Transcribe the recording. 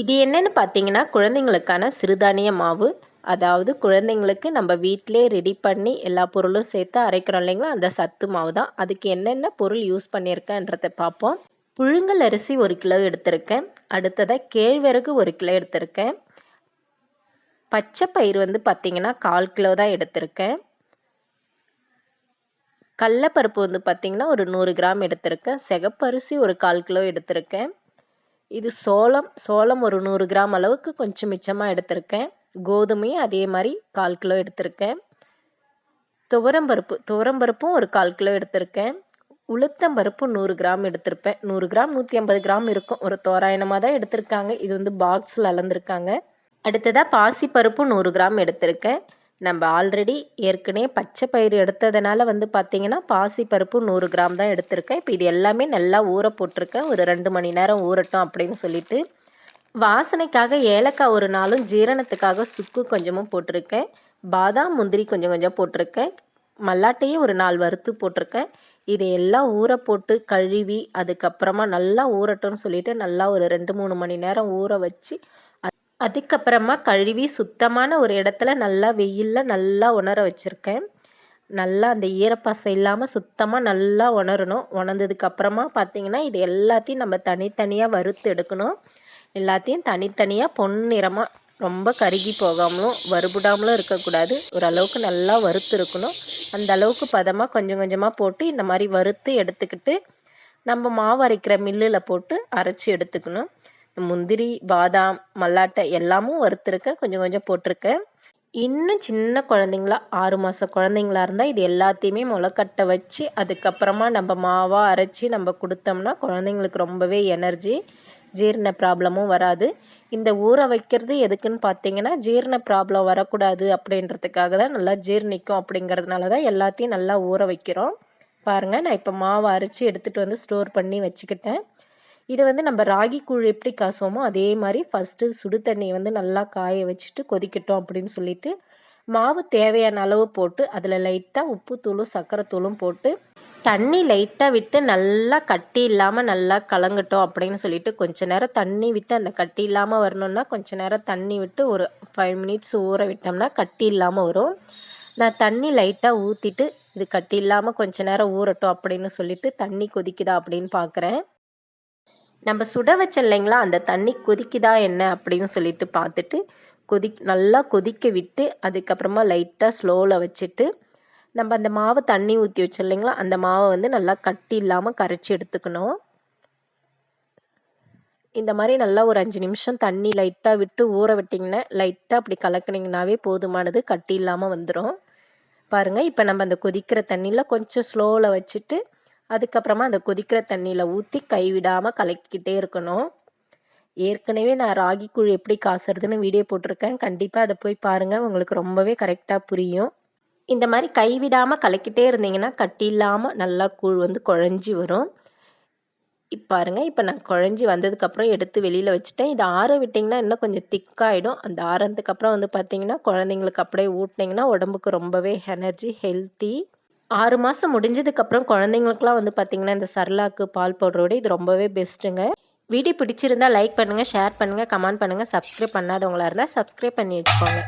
இது என்னென்னு பார்த்தீங்கன்னா குழந்தைங்களுக்கான சிறுதானிய மாவு. அதாவது குழந்தைங்களுக்கு நம்ம வீட்டிலே ரெடி பண்ணி எல்லா பொருளும் சேர்த்து அரைக்கிறோம் இல்லைங்களா? அந்த சத்து மாவு தான் அதுக்கு என்னென்ன பொருள் யூஸ் பண்ணியிருக்கேன்றதை பார்ப்போம் புழுங்கல் அரிசி ஒரு கிலோ எடுத்திருக்கேன். அடுத்ததாக கேழ்வரகு ஒரு கிலோ எடுத்திருக்கேன். பச்சை பயிர் வந்து பார்த்திங்கன்னா கால் கிலோ தான் எடுத்திருக்கேன். கடலப்பருப்பு வந்து பார்த்திங்கன்னா ஒரு நூறு கிராம் எடுத்திருக்கேன். சிகப்பரிசி ஒரு கால் கிலோ எடுத்திருக்கேன். இது சோளம் சோளம் ஒரு நூறு கிராம் அளவுக்கு கொஞ்சம் மிச்சமாக எடுத்திருக்கேன். கோதுமையும் அதே மாதிரி கால் கிலோ எடுத்திருக்கேன். துவரம்பருப்பு துவரம்பருப்பும் ஒரு கால் கிலோ எடுத்திருக்கேன். உளுத்தம்பருப்பு நூறு கிராம் எடுத்திருப்பேன். நூறு கிராம் நூற்றி ஐம்பது கிராம் இருக்கும். ஒரு தோராயணமாக தான் எடுத்திருக்காங்க. இது வந்து பாக்ஸில் அளந்துருக்காங்க. அடுத்ததாக பாசிப்பருப்பு நூறு கிராம் எடுத்திருக்கேன். நம்ம ஆல்ரெடி ஏற்கனவே பச்சை பயிர் எடுத்ததுனால வந்து பார்த்திங்கன்னா பாசிப்பருப்பு நூறு கிராம் தான் எடுத்திருக்கேன். இப்போ இது எல்லாமே நல்லா ஊற போட்டிருக்கேன். ஒரு ரெண்டு மணி நேரம் ஊறட்டும் அப்படின்னு சொல்லிட்டு வாசனைக்காக ஏலக்காய் ஒரு நாளும் ஜீரணத்துக்காக சுக்கு கொஞ்சமும் போட்டிருக்கேன். பாதாம் முந்திரி கொஞ்சம் கொஞ்சம் போட்டிருக்கேன். மல்லாட்டையும் ஒரு நாள் வறுத்து போட்டிருக்கேன். இதையெல்லாம் ஊற போட்டு கழுவி அதுக்கப்புறமா நல்லா ஊறட்டும்னு சொல்லிட்டு நல்லா ஒரு ரெண்டு மூணு மணி நேரம் ஊற வச்சு அதுக்கப்புறமா கழுவி சுத்தமான ஒரு இடத்துல நல்லா வெயிலில் நல்லா உணர வச்சுருக்கேன். நல்லா அந்த ஈரப்பாசம் இல்லாமல் சுத்தமாக நல்லா உணரணும். உணர்ந்ததுக்கப்புறமா பார்த்திங்கன்னா இது எல்லாத்தையும் நம்ம தனித்தனியாக வறுத்து எடுக்கணும். எல்லாத்தையும் தனித்தனியாக பொன்னிறமாக ரொம்ப கருகி போகாமலும் வறுபடாமலும் இருக்கக்கூடாது. ஓரளவுக்கு நல்லா வறுத்து இருக்கணும். அந்த அளவுக்கு பதமாக கொஞ்சம் கொஞ்சமாக போட்டு இந்த மாதிரி வறுத்து எடுத்துக்கிட்டு நம்ம மாவு அரைக்கிற மில்லில் போட்டு அரைச்சி எடுத்துக்கணும். முந்திரி பாதாம் மல்லாட்டை எல்லாமும் வறுத்துருக்கேன். கொஞ்சம் கொஞ்சம் போட்டிருக்கேன். இன்னும் சின்ன குழந்தைங்களா ஆறு மாத குழந்தைங்களா இருந்தால் இது எல்லாத்தையுமே முளைக்கட்டை வச்சு அதுக்கப்புறமா நம்ம மாவாக அரைச்சி நம்ம கொடுத்தோம்னா குழந்தைங்களுக்கு ரொம்பவே எனர்ஜி. ஜீரண ப்ராப்ளமும் வராது. இந்த ஊற வைக்கிறது எதுக்குன்னு பார்த்தீங்கன்னா ஜீரண ப்ராப்ளம் வரக்கூடாது அப்படின்றதுக்காக தான் நல்லா ஜீர்ணிக்கும் அப்படிங்கிறதுனால தான் எல்லாத்தையும் நல்லா ஊற வைக்கிறோம். பாருங்கள் நான் இப்போ மாவை அரைச்சி எடுத்துகிட்டு வந்து ஸ்டோர் பண்ணி வச்சுக்கிட்டேன். இதை வந்து நம்ம ராகி கூழ் எப்படி காசுவோமோ அதே மாதிரி ஃபஸ்ட்டு சுடு தண்ணியை வந்து நல்லா காய வச்சுட்டு கொதிக்கட்டும் அப்படின்னு சொல்லிட்டு மாவு தேவையான அளவு போட்டு அதில் லைட்டாக உப்பு தூளும் சர்க்கரை தூளும் போட்டு தண்ணி லைட்டாக விட்டு நல்லா கட்டி இல்லாமல் நல்லா கலங்கட்டும் அப்படின்னு சொல்லிட்டு கொஞ்ச நேரம் தண்ணி விட்டு அந்த கட்டி இல்லாமல் வரணுன்னா கொஞ்ச நேரம் தண்ணி விட்டு ஒரு ஃபைவ் மினிட்ஸ் ஊற விட்டோம்னா கட்டி இல்லாமல் வரும். நான் தண்ணி லைட்டாக ஊற்றிட்டு இது கட்டி இல்லாமல் கொஞ்ச நேரம் ஊறட்டும் அப்படின்னு சொல்லிட்டு தண்ணி கொதிக்குதா அப்படின்னு பார்க்குறேன் நம்ம சுட வச்ச இல்லைங்களா? அந்த தண்ணி கொதிக்குதா என்ன அப்படின்னு சொல்லிட்டு பார்த்துட்டு கொதி நல்லா கொதிக்க விட்டு அதுக்கப்புறமா லைட்டாக ஸ்லோவில் வச்சுட்டு நம்ம அந்த மாவை தண்ணி ஊற்றி வச்சு இல்லைங்களா? அந்த மாவை வந்து நல்லா கட்டி இல்லாமல் கரைச்சி எடுத்துக்கணும். இந்த மாதிரி நல்லா ஒரு அஞ்சு நிமிஷம் தண்ணி லைட்டாக விட்டு ஊற விட்டிங்கன்னா லைட்டாக அப்படி கலக்குனிங்கனாவே போதுமானது கட்டி இல்லாமல் வந்துடும் பாருங்கள் இப்போ நம்ம அந்த கொதிக்கிற தண்ணியில் கொஞ்சம் ஸ்லோவில் வச்சுட்டு அதுக்கப்புறமா அந்த கொதிக்கிற தண்ணியில் ஊற்றி கைவிடாமல் கலக்கிக்கிட்டே இருக்கணும். ஏற்கனவே நான் ராகி கூழ் எப்படி காசுறதுன்னு வீடியோ போட்டிருக்கேன். கண்டிப்பாக அதை போய் பாருங்கள் உங்களுக்கு ரொம்பவே கரெக்டாக புரியும். இந்த மாதிரி கைவிடாமல் கலக்கிட்டே இருந்தீங்கன்னா கட்டி இல்லாமல் நல்லா கூழ் வந்து குழஞ்சி வரும். இப்போ பாருங்கள் இப்போ நான் குழஞ்சி வந்ததுக்கப்புறம் எடுத்து வெளியில் வச்சுட்டேன். இதை ஆற விட்டிங்கன்னா இன்னும் கொஞ்சம் திக்காகிடும் அந்த ஆறதுக்கப்புறம் வந்து பார்த்திங்கன்னா குழந்தைங்களுக்கு அப்படியே ஊட்டினீங்கன்னா உடம்புக்கு ரொம்பவே எனர்ஜி ஹெல்த்தி ஆறு மாதம் முடிஞ்சதுக்கப்புறம் குழந்தைங்களுக்குலாம் வந்து பார்த்திங்கன்னா இந்த சர்லாக்கு பால் பவுடரோட இது ரொம்பவே பெஸ்ட்டுங்க வீடியோ பிடிச்சிருந்தால் லைக் பண்ணுங்கள் ஷேர் பண்ணுங்கள் கமெண்ட் பண்ணுங்கள் சப்ஸ்கிரைப் பண்ணாதவங்களாக இருந்தால் சப்ஸ்கிரைப் பண்ணி வச்சுக்கோங்க.